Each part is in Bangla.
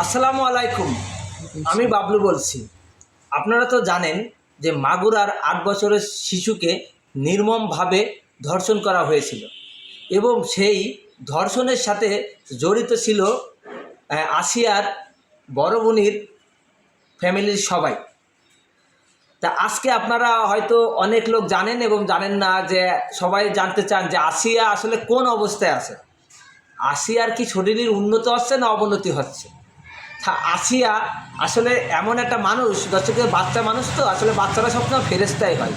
আসসালামু আলাইকুম। আমি বাবলু বলছি। আপনারা তো জানেন যে মাগুরার আট বছরের শিশুকে নির্মমভাবে ধর্ষণ করা হয়েছিল এবং সেই ধর্ষণের সাথে জড়িত ছিল আসিয়ার বড় বোনির ফ্যামিলির সবাই। তা আজকে আপনারা হয়তো অনেক লোক জানেন এবং জানেন না যে সবাই জানতে চান যে আসিয়া আসলে কোন অবস্থায় আছে। আসিয়ার কি শরীরের উন্নত হচ্ছে না অবনতি হচ্ছে? আসিয়া আসলে এমন একটা মানুষ, দর্শকের বাচ্চা মানুষ তো, আসলে বাচ্চারা সবসময় ফেরেস্তাই হয়।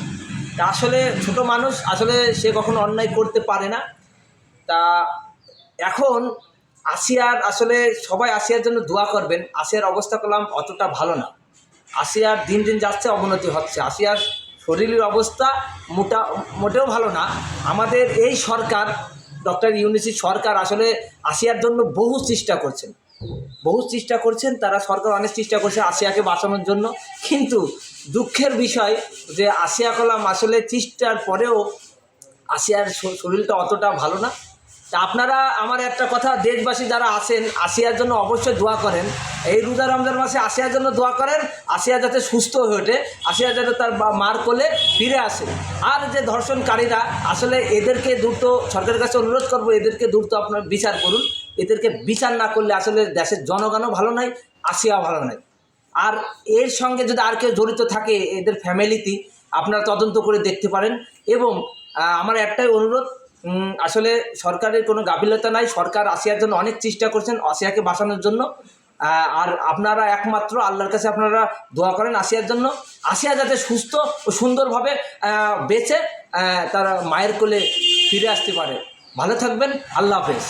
তা আসলে ছোট মানুষ, আসলে সে কখনো অন্যায় করতে পারে না। তা এখন আসিয়ার, আসলে সবাই আসিয়ার জন্য দোয়া করবেন, আসিয়ার অবস্থা করলাম অতটা ভালো না। আসিয়ার দিন দিন যাচ্ছে, অবনতি হচ্ছে। আসিয়ার শরীরের অবস্থা মোটা, মোটেও ভালো না। আমাদের এই সরকার, ডক্টর ইউনিসি সরকার আসলে আসিয়ার জন্য বহু চেষ্টা করছেন। বহু চেষ্টা করছেন, তারা সরকার অনেক চেষ্টা করছে আসিয়াকে বাঁচানোর জন্য। কিন্তু দুঃখের বিষয় যে আসিয়া কলাম আসলে চেষ্টার পরেও আসিয়ার শরীরটা অতটা ভালো না। তা আপনারা আমার একটা কথা, দেশবাসী যারা আছেন, আসিয়ার জন্য অবশ্যই দোয়া করেন। এই রোজা রমজান মাসে আসিয়ার জন্য দোয়া করেন, আসিয়া যাতে সুস্থ হয়ে ওঠে, আসিয়া যাতে তার মার কোলে ফিরে আসে। আর যে ধর্ষণকারীরা, আসলে এদেরকে দ্রুত, সরকারের কাছে অনুরোধ করব, এদেরকে দ্রুত আপনার বিচার করুন। এদেরকে বিচার না করলে আসলে দেশের জনগণও ভালো নাই, আসিয়াও ভালো নাই। আর এর সঙ্গে যদি আর কেউ জড়িত থাকে, এদের ফ্যামিলিতে আপনারা তদন্ত করে দেখতে পারেন। এবং আমার একটাই অনুরোধ আসলে সরকারের কোনো গাফিলতা নাই। সরকার আসিয়ার জন্য অনেক চেষ্টা করছেন আসিয়াকে বাঁচানোর জন্য। আর আপনারা একমাত্র আল্লাহর কাছে আপনারা দোয়া করেন আসিয়ার জন্য। আসিয়া যাতে সুস্থ ও সুন্দরভাবে বেঁচে তার মায়ের কোলে ফিরে আসতে পারে। ভালো থাকবেন। আল্লাহ হাফেজ।